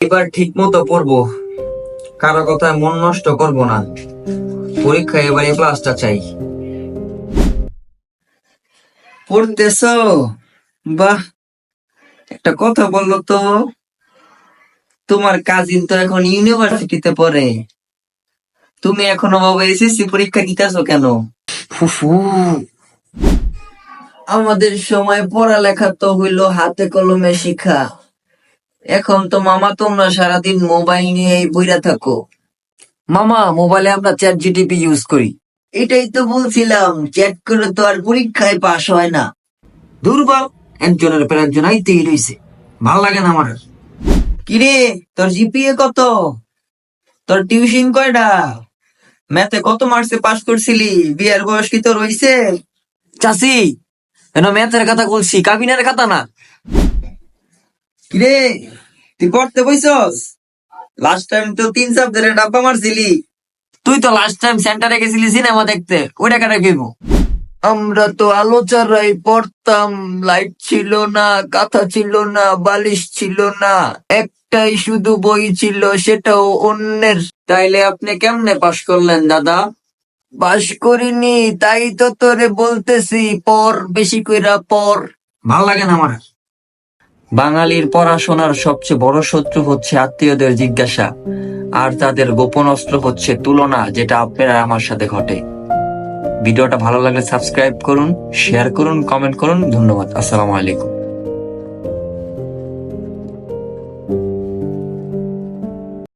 এবার ঠিক মতো পড়ব। কারও কথায় মন নষ্ট করব না। পরীক্ষায় এবারে ক্লাসটা চাই। পড়তেছ? বাহ! একটা কথা বলল তো। তোমার কাজিন তো এখন ইউনিভার্সিটিতে পড়ে। তুমি এখনও বাবা এসএসসি পরীক্ষা দিতেছো কেন? ফুফু। আমাদের সময় পড়ালেখা তো হইল হাতে কলমে শিখা। এখন তো মামা, তোমরা সারাদিন মোবাইল নিয়ে বইরা থাকো। মামা, মোবাইলে আমরা চ্যাট জিটিপি ইউজ করি। এটাই তো বলছিলাম, চ্যাট করে তো আর পরীক্ষায় পাস হয় না। দুর্বল, একজনের পর একজন আইতেই রইছে। ভালো লাগে না আমার কিরে, তোর জিপিএ কত? তোর টিউশন কয়টা? ম্যাথে কত মার্কসে পাস করছিলি? বিয়ার বয়স কি তোর হইছে? চাচি কেন ম্যাথের কথা বলছি, কাবিনের কথা না? কিরে তুই পড়তে বইছস? লাস্ট টাইম তো তিন সাবজেক্টে ডাব্বা মারছিলি। তুই তো লাস্ট টাইম সেন্টারে গেছিলি সিনেমা দেখতে ওইটা কাটা কইব আমরা তো আলোচনায় পড়তাম লাইট ছিল না কাঁথা ছিল না বালিশ ছিল না একটাই শুধু বই ছিল সেটাও অন্যের। তাইলে আপনি কেমনে পাশ করলেন দাদা? পাশ করিনি তাই তো তোরে বলতেছি পর বেশি কইরা পর ভালো লাগে না আমার। বাঙালির পড়াশোনার সবচেয়ে বড় শত্রু হচ্ছে আত্মীয়দের জিজ্ঞাসা, আর তাদের গোপন অস্ত্র হচ্ছে তুলনা যেটা আপনারা আমার সাথে ঘটে। ভিডিওটা ভালো লাগলে সাবস্ক্রাইব করুন, শেয়ার করুন, কমেন্ট করুন, ধন্যবাদ, আসসালামু আলাইকুম।